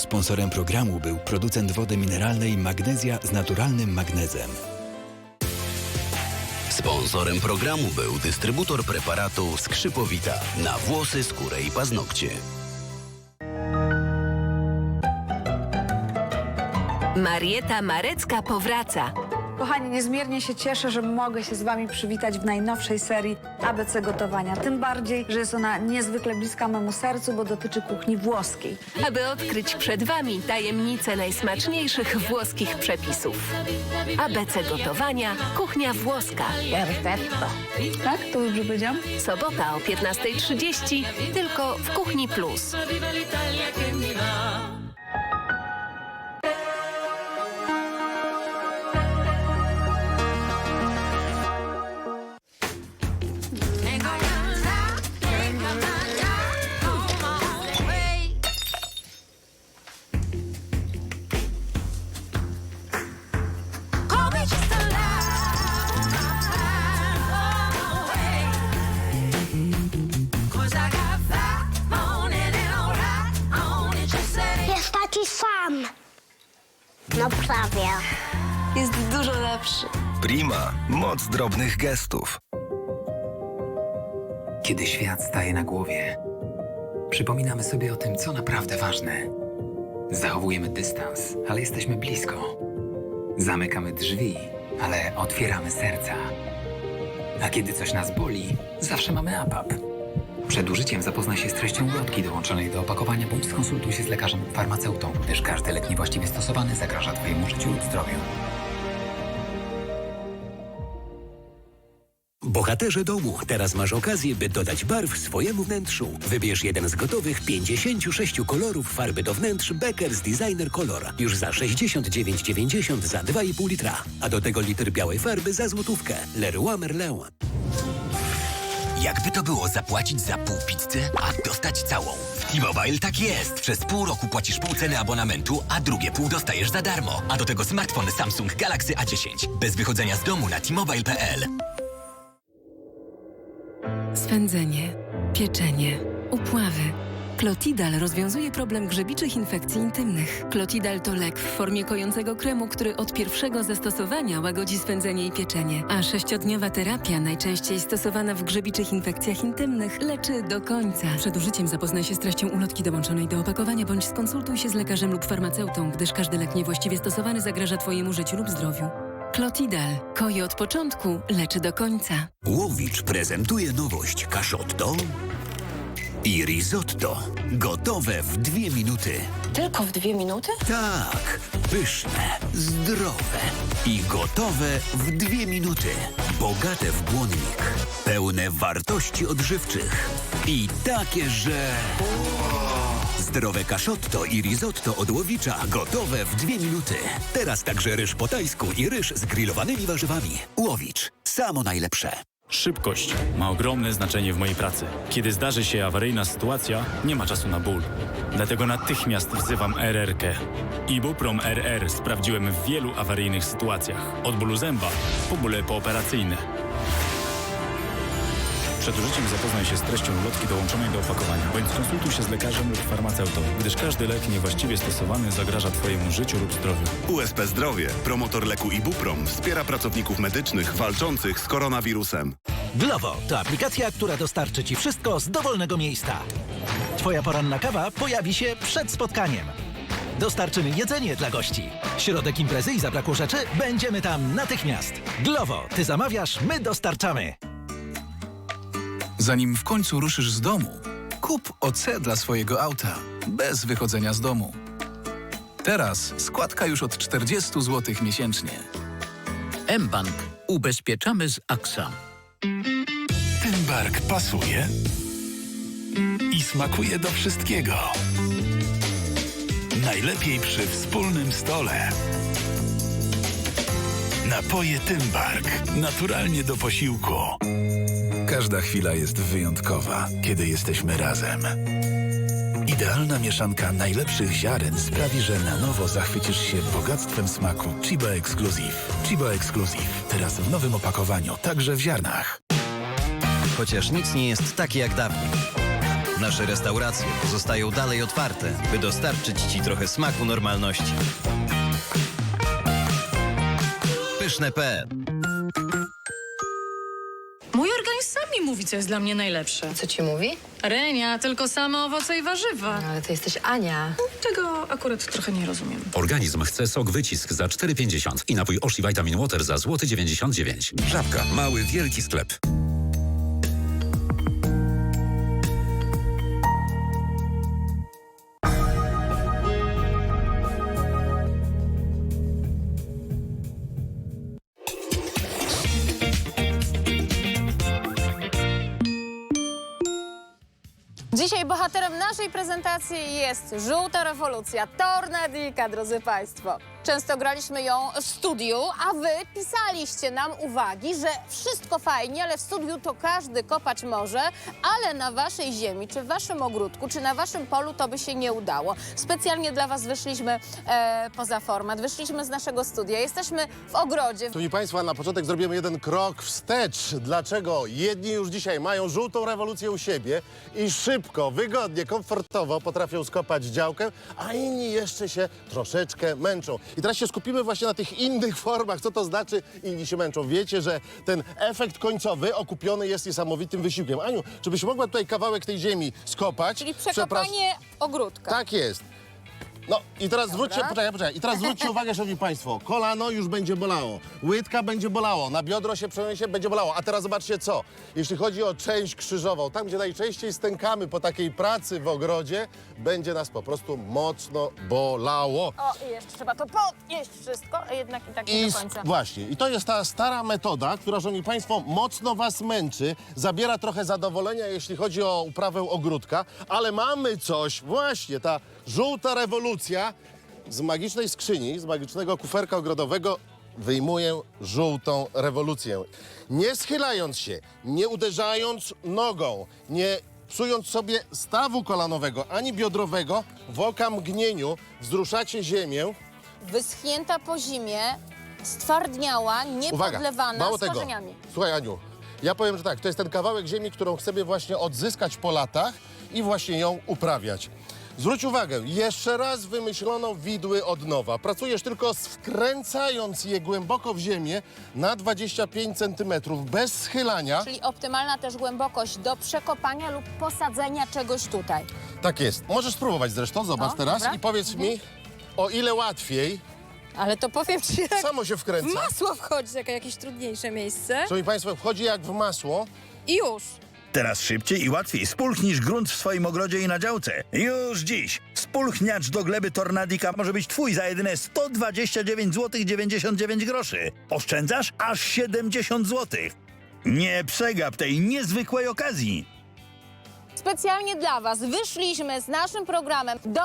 Sponsorem programu był producent wody mineralnej Magnezja z naturalnym magnezem. Sponsorem programu był dystrybutor preparatu Skrzypowita na włosy, skórę i paznokcie. Marieta Marecka powraca. Kochani, niezmiernie się cieszę, że mogę się z Wami przywitać w najnowszej serii ABC Gotowania. Tym bardziej, że jest ona niezwykle bliska memu sercu, bo dotyczy kuchni włoskiej. aby odkryć przed Wami tajemnice najsmaczniejszych włoskich przepisów. ABC gotowania, kuchnia włoska. Perfetto. Tak? To dobrze powiedziałam? Sobota o 15.30 tylko w Kuchni Plus. No prawie. Jest dużo lepszy. Prima. Moc drobnych gestów. Kiedy świat staje na głowie, przypominamy sobie o tym, co naprawdę ważne. Zachowujemy dystans, ale jesteśmy blisko. Zamykamy drzwi, ale otwieramy serca. A kiedy coś nas boli, zawsze mamy APAP. Przed użyciem zapoznaj się z treścią ulotki dołączonej do opakowania bądź skonsultuj się z lekarzem lub farmaceutą, gdyż każdy lek niewłaściwie stosowany zagraża Twojemu życiu lub zdrowiu. Bohaterze domu, teraz masz okazję, by dodać barw swojemu wnętrzu. Wybierz jeden z gotowych 56 kolorów farby do wnętrz Beckers Designer Color. Już za 69,90 za 2,5 litra. A do tego litr białej farby za złotówkę. Leroy Merlin. Jakby to było zapłacić za pół pizzy, a dostać całą? W T-Mobile tak jest. Przez pół roku płacisz pół ceny abonamentu, a drugie pół dostajesz za darmo. A do tego smartfon Samsung Galaxy A10. Bez wychodzenia z domu na T-Mobile.pl. Swędzenie, pieczenie, upławy. Klotidal rozwiązuje problem grzebiczych infekcji intymnych. Klotidal to lek w formie kojącego kremu, który od pierwszego zastosowania łagodzi swędzenie i pieczenie, a sześciodniowa terapia, najczęściej stosowana w grzebiczych infekcjach intymnych, leczy do końca. Przed użyciem zapoznaj się z treścią ulotki dołączonej do opakowania bądź skonsultuj się z lekarzem lub farmaceutą, gdyż każdy lek niewłaściwie stosowany zagraża Twojemu życiu lub zdrowiu. Klotidal. Koji od początku, leczy do końca. Łowicz prezentuje nowość Kaszotto i risotto. Gotowe w dwie minuty. Tylko w dwie minuty? Tak, pyszne, zdrowe i gotowe w dwie minuty. Bogate w błonnik, pełne wartości odżywczych i takie, że... Zdrowe kaszotto i risotto od Łowicza gotowe w dwie minuty. Teraz także ryż po tajsku i ryż z grillowanymi warzywami. Łowicz, samo najlepsze. Szybkość ma ogromne znaczenie w mojej pracy. Kiedy zdarzy się awaryjna sytuacja, nie ma czasu na ból. Dlatego natychmiast wzywam RRK. Ibuprom RR sprawdziłem w wielu awaryjnych sytuacjach. Od bólu zęba po bóle pooperacyjne. Przed użyciem zapoznaj się z treścią ulotki dołączonej do opakowania, bądź skonsultuj się z lekarzem lub farmaceutą, gdyż każdy lek niewłaściwie stosowany zagraża Twojemu życiu lub zdrowiu. USP Zdrowie, promotor leku Ibuprom, wspiera pracowników medycznych walczących z koronawirusem. Glovo to aplikacja, która dostarczy Ci wszystko z dowolnego miejsca. Twoja poranna kawa pojawi się przed spotkaniem. Dostarczymy jedzenie dla gości. Środek imprezy i zabrakło rzeczy? Będziemy tam natychmiast. Glovo, Ty zamawiasz, my dostarczamy. Zanim w końcu ruszysz z domu, kup OC dla swojego auta, bez wychodzenia z domu. Teraz składka już od 40 zł miesięcznie. mBank. Ubezpieczamy z AXA. Tymbark pasuje i smakuje do wszystkiego. Najlepiej przy wspólnym stole. Napoje Tymbark. Naturalnie do posiłku. Każda chwila jest wyjątkowa, kiedy jesteśmy razem. Idealna mieszanka najlepszych ziaren sprawi, że na nowo zachwycisz się bogactwem smaku Chiba Exclusive. Chiba Exclusive. Teraz w nowym opakowaniu, także w ziarnach. Chociaż nic nie jest takie jak dawniej. nasze restauracje pozostają dalej otwarte, by dostarczyć Ci trochę smaku normalności. Pyszne.pl Mój organizm sam mi mówi, co jest dla mnie najlepsze. Co ci mówi? Renia, tylko same owoce i warzywa. Ale ty jesteś Ania. Tego akurat trochę nie rozumiem. Organizm chce sok wycisk za 4,50 i napój Oshi Vitamin Water za złoty 99. Żabka. Mały, wielki sklep. Dzisiaj bohaterem naszej prezentacji jest żółta rewolucja, Tornadika, drodzy Państwo. Często graliśmy ją w studiu, a Wy pisaliście nam uwagi, że wszystko fajnie, ale w studiu to każdy kopać może, ale na Waszej ziemi, czy w Waszym ogródku, czy na Waszym polu to by się nie udało. Specjalnie dla Was wyszliśmy e, poza format, wyszliśmy z naszego studia, jesteśmy w ogrodzie. Szanowni Państwo, na początek zrobimy jeden krok wstecz. Dlaczego jedni już dzisiaj mają żółtą rewolucję u siebie i szybko, wygodnie, komfortowo potrafią skopać działkę, a inni jeszcze się troszeczkę męczą. I teraz się skupimy właśnie na tych innych formach. Co to znaczy inni się męczą? Wiecie, że ten efekt końcowy okupiony jest niesamowitym wysiłkiem. Aniu, czy byś mogła tutaj kawałek tej ziemi skopać? Czyli Przepras- przekopanie ogródka. Tak jest. No i teraz zwróćcie, poczekaj, poczekaj. I teraz zwróćcie uwagę, szanowni państwo. Kolano już będzie bolało, łydka będzie bolało, na biodro się przeniesie, będzie bolało. A teraz zobaczcie co. Jeśli chodzi o część krzyżową, tam gdzie najczęściej stękamy po takiej pracy w ogrodzie, będzie nas po prostu mocno bolało. O, i jeszcze trzeba to podnieść wszystko, a jednak i tak nie I do końca. właśnie, i to jest ta stara metoda, która, szanowni państwo, mocno was męczy, zabiera trochę zadowolenia, jeśli chodzi o uprawę ogródka, ale mamy coś, właśnie, ta żółta rewolucja z magicznej skrzyni, z magicznego kuferka ogrodowego wyjmuję żółtą rewolucję. Nie schylając się, nie uderzając nogą, nie psując sobie stawu kolanowego ani biodrowego, w okamgnieniu wzruszacie ziemię, Wyschnięta po zimie, stwardniała, niepodlewana mało z tego. korzeniami. Słuchaj, Aniu, ja powiem, że tak, to jest ten kawałek ziemi, którą chcemy właśnie odzyskać po latach i właśnie ją uprawiać. Zwróć uwagę, jeszcze raz wymyślono widły od nowa. Pracujesz tylko wkręcając je głęboko w ziemię na 25 cm, bez schylania. Czyli optymalna też głębokość do przekopania lub posadzenia czegoś tutaj. Tak jest. Możesz spróbować zresztą, zobacz No, teraz dobra. i powiedz mi, o ile łatwiej Ale to powiem ci, jak Samo się wkręca. w masło wchodzi, jako jakieś trudniejsze miejsce. Szanowni Państwo, wchodzi jak w masło. I już. Teraz szybciej i łatwiej spulchnisz grunt w swoim ogrodzie i na działce. Już dziś. Spulchniacz do gleby Tornadika może być twój za jedyne 129 zł 99 groszy. Oszczędzasz aż 70 zł. Nie przegap tej niezwykłej okazji. Specjalnie dla Was wyszliśmy z naszym programem do